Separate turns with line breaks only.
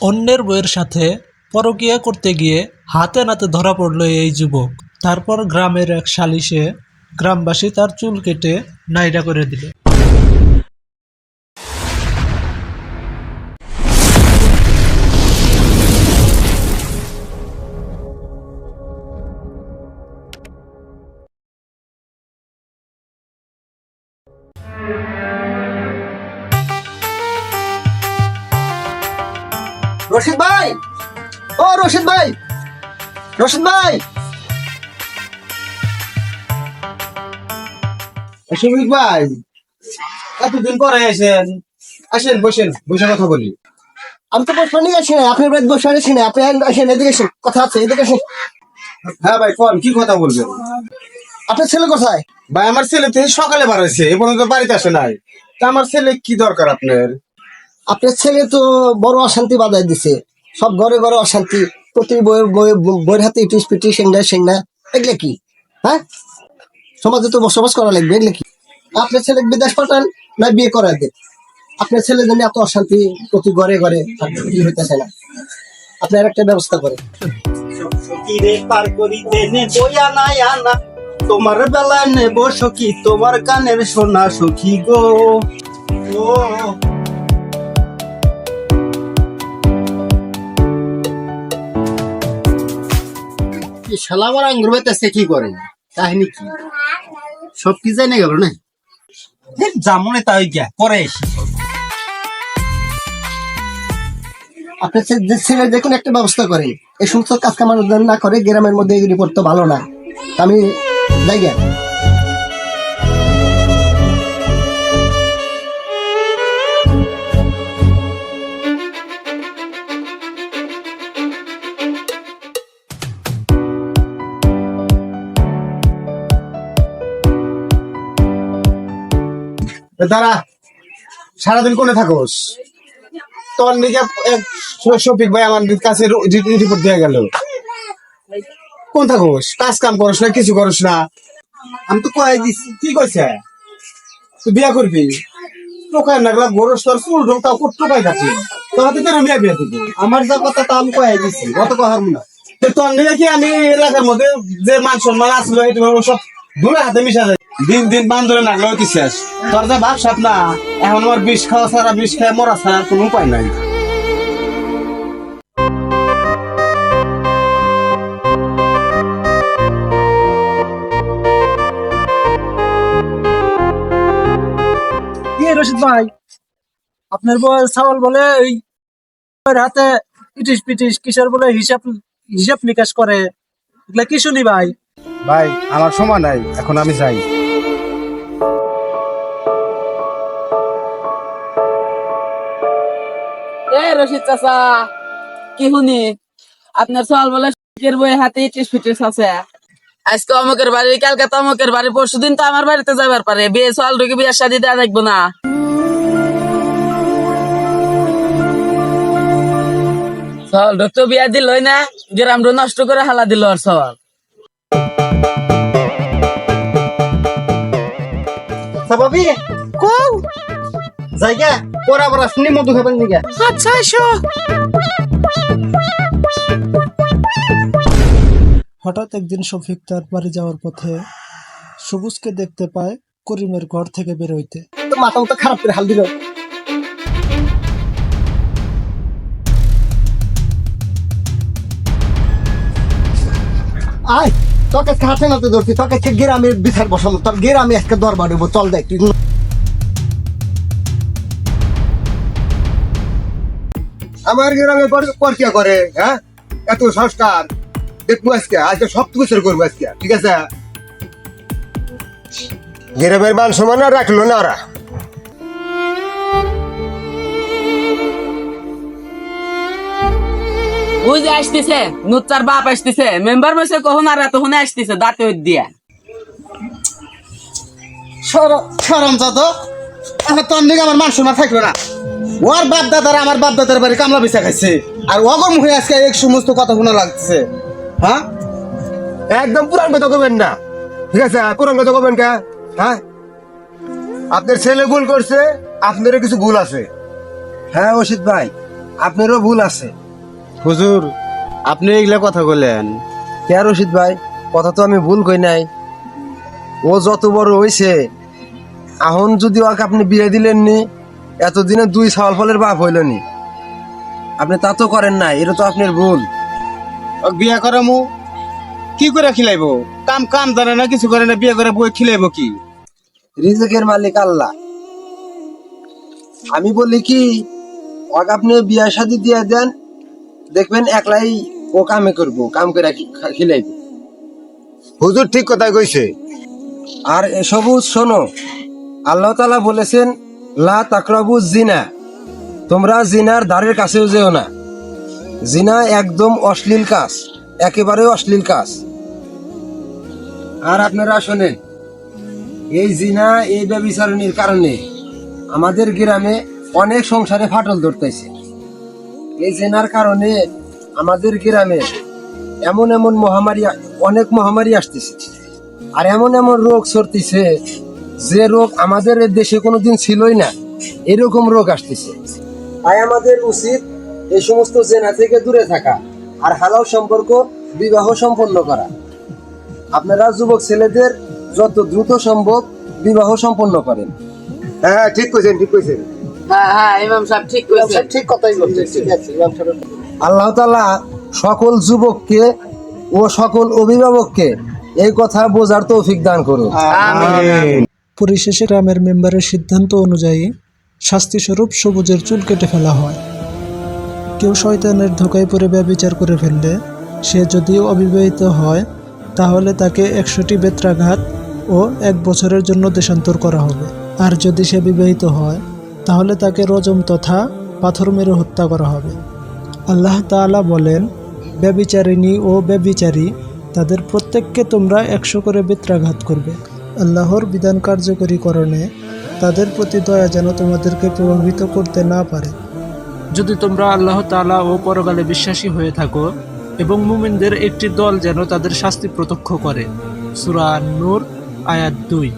অন্যের বইয়ের সাথে পরকীয়া করতে গিয়ে হাতে নাতে ধরা পড়ল এই যুবক। তারপর গ্রামের এক সালিশে গ্রামবাসী তার চুল কেটে নাইরা করে দিল।
রশিদ ভাই! ও রশিদ ভাই! রশিদ ভাই!
শফিক ভাই এতদিন পরে এসেন আসেন বসেন বসে কথা বলি।
আমি তো বসে নিয়ে আসি না আপনার বাড়িতে বসে আসি না আপনি আসেন এদিকে আসেন কথা আছে এদিকে আসেন।
হ্যাঁ ভাই কোন? কি কথা বলবেন?
আপনার ছেলে কোথায়?
ভাই আমার ছেলে তো সকালে বাড়াইছে এ পর্যন্ত বাড়িতে আসে নাই। তা আমার ছেলে কি দরকার আপনার?
আপনার ছেলে তো বড় অশান্তি বাধাই দিছে। সব ঘরে ঘরে অশান্তি। প্রতি বইয়ের বই- হাতে ইটিস পিটি সেংনা সেংনা এগুলো কি? হ্যাঁ? সমাজে তো বসবাস করা লাগবে, এগুলো কি? আপনার ছেলে বিদেশ পাঠান না বিয়ে করায় দেন? আপনার ছেলে জন্য এত অশান্তি প্রতি ঘরে ঘরে হইতেছে না। আপনার একটা ব্যবস্থা করে
তোমার বেলায় নেব সখী, তোমার কানের সোনা সখী গো। ও
আঙ্গুর বেতেছে কি করে কাহিনী কি? সব কি জানে গেল না?
জামনে তাই গিয়া
করে আপনি ছেলে যে কোনো একটা ব্যবস্থা করে এই সমস্ত কাজ কামার না করে গ্রামের মধ্যে এগুলি করতে তো ভালো না। আমি যাই গে।
দাঁড়া, সারাদিন কোনে থাকোস? তোর নিকে শফিক ভাই আমার কাছে রিপোর্ট দিয়ে গেল। কোন থাকোস? কাজ কাম করস না, কিছু করস না। আমি তো কয়ে দিছি, কি কইছে? তুই বিয়া করবি? টোকায় নাগলা গরস তোর চুল ঢোক তাও টোকাই থাকি? তোর হাতে তোর বিয়া বিয়া দিবি।
আমার যা কথা তা আমি কয়ে দিছি, অত কথা না।
তোর নিকে কি আমি এলাকার মধ্যে যে মান সম্মান আসলো সব দূরে হাতে মিশা যায়। দিন দিন বান্ধরে নাগলো কি শেষ তোর যে ভাব সাপ না, এখন আমার বিষ খাওয়া ছাড়া, বিষ খাওয়া মরা ছাড়া কোনো উপায় নাই।
রশিদ ভাই, আপনার বউ সাওয়াল বলে ওই হাতে ইটিস পিটিস কিসের বলে হিসাব হিসাব নিকাশ করে? এগুলা কি শুনি ভাই?
ভাই, আমার সময় নাই, এখন আমি যাই।
রশিদ চাচা, কি শুনি? আপনার বলে বই হাতে ফিটিস আছে। আজকে অমুকের বাড়ি, কালকে তমুকের বাড়ি পরশু দিন তো আমার বাড়িতে যাবার পারে। বিয়ে সল ঢুকে বিয়ের শাদি দেওয়া দেখব না। সল ঢুকতে বিয়া দিল না, গ্রামটা নষ্ট করে হালা দিল আর সল
সাবাবি কোন জায়গা পরা পরা শুনি মধু খাবেন দিকে
আচ্ছা এসো
হঠাৎ একদিন শফিক তার বাড়ি যাওয়ার পথে সবুজকে দেখতে পায় করিমের ঘর থেকে বেরোইতে
তো মাথা মতো খারাপ করে হাল দিল। আয়। তোকে কাছে না তো ধরছি, তোকে সে গ্রামের বিচার বসানো তোর গ্রামে আজকে দরবার দেবো চল দেখ তুই।
আমার গ্রামে পরকিয়া করে হ্যাঁ? এত সংস্কার, দেখব আজকে আজকে সব কিছু করব আজকে, ঠিক আছে? গ্রামের মান সমান রাখল না ওরা।
ওই আসতেছে, নুচ্চার বাপ আসতেছে। মেম্বার কখন আর তখন আসতেছে দাঁতে দিয়া?
সরম তোর দিকে আমার থাকল না। ওর বাপ দাদারা আমার বাপ দাদার বাড়ি কামলা বিছা খাইছে। আর অগর মুখে আজকে এক সমস্ত কথা শোনা লাগছে হ্যাঁ? একদম পুরান কথা কবেন না। ঠিক আছে পুরান কথা কবেন কে? হ্যাঁ? আপনার ছেলে ভুল করছে, আপনারও কিছু ভুল আছে।
হ্যাঁ অসিত ভাই,
আপনারও ভুল আছে।
হুজুর আপনি এগুলা কথা বললেন
কে রশিদ ভাই? কথা তো আমি ভুল কই নাই। ও যত বড় হইছে এখন যদি ওকে আপনি বিয়ে দিলেন নি এতদিনে দুই ছাওয়াল ফলের বাপ হইল নি আপনি তা তো করেন নাই এটা তো আপনার ভুল।
বিয়া করামু কি করে খিলাইবো? কাম কাম জানে না কিছু করে না বিয়ে করে বই খিলাইবো কি?
রিজিকের মালিক আল্লাহ। আমি বলি কি ওকে আপনি বিয়া শাদি দিয়ে দেন দেখবেন একলাই ও কামে করব কাম করে খিলাইবো।
হুজুর ঠিক কথাই কইছে।
আর এসবও শোনো আল্লাহ তালা বলেছেন লা তাকরাবু জিনা তোমরা জিনার দ্বারের কাছেও যেও না। জিনা একদম অশ্লীল কাজ একেবারে অশ্লীল কাজ। আর আপনারা শোনেন এই জিনা এই ব্যবিচারণীর কারণে আমাদের গ্রামে অনেক সংসারে ফাটল ধরতেছে এই জেনার কারণে আমাদের গ্রামে এমন এমন মহামারী, অনেক মহামারী আসতেছে। আর এমন এমন রোগ সরতিছে যে রোগ আমাদের দেশে কোনো দিন ছিলই না, এরকম রোগ আসতেছে। তাই আমাদের উচিত এই সমস্ত জেনা থেকে দূরে থাকা আর হালাল সম্পর্ক, বিবাহ সম্পন্ন করা। আপনারা যুবক ছেলেদের যত দ্রুত সম্ভব বিবাহ সম্পন্ন করেন।
হ্যাঁ ঠিক কইছেন ঠিক কইছেন।
হ্যাঁ হ্যাঁ ইমাম সাহেব ঠিক কইছে।
ঠিক কথাই বলছে ঠিক আছে ইমাম সাহেব
আল্লাহ তালা সকল যুবককে ও সকল অভিভাবককে এই কথা বোঝার তৌফিক দান করুন।
পরিশেষে গ্রামের মেম্বারের সিদ্ধান্ত অনুযায়ী শাস্তিস্বরূপ সবুজের চুল কেটে ফেলা হয়। কেউ শয়তানের ধোকায় পড়ে ব্যবচার করে ফেললে সে যদি অবিবাহিত হয় তাহলে তাকে একশোটি বেত্রাঘাত ও এক বছরের জন্য দেশান্তর করা হবে। আর যদি সে বিবাহিত হয় তাহলে তাকে রজম তথা পাথর মেরে হত্যা করা হবে। আল্লাহ তাআলা বলেন, ব্যবিচারিণী ও ব্যবিচারী, তাদের প্রত্যেককে তোমরা একশো করে বেত্রাঘাত করবে। আল্লাহর বিধান কার্যকরীকরণে তাদের প্রতি দয়া যেন তোমাদেরকে প্রভাবিত করতে না পারে। যদি তোমরা আল্লাহ তাআলা ও পরকালে বিশ্বাসী হয়ে থাকো এবং মুমিনদের একটি দল যেন তাদের শাস্তি প্রত্যক্ষ করে। সূরা নূর, আয়াত দুই।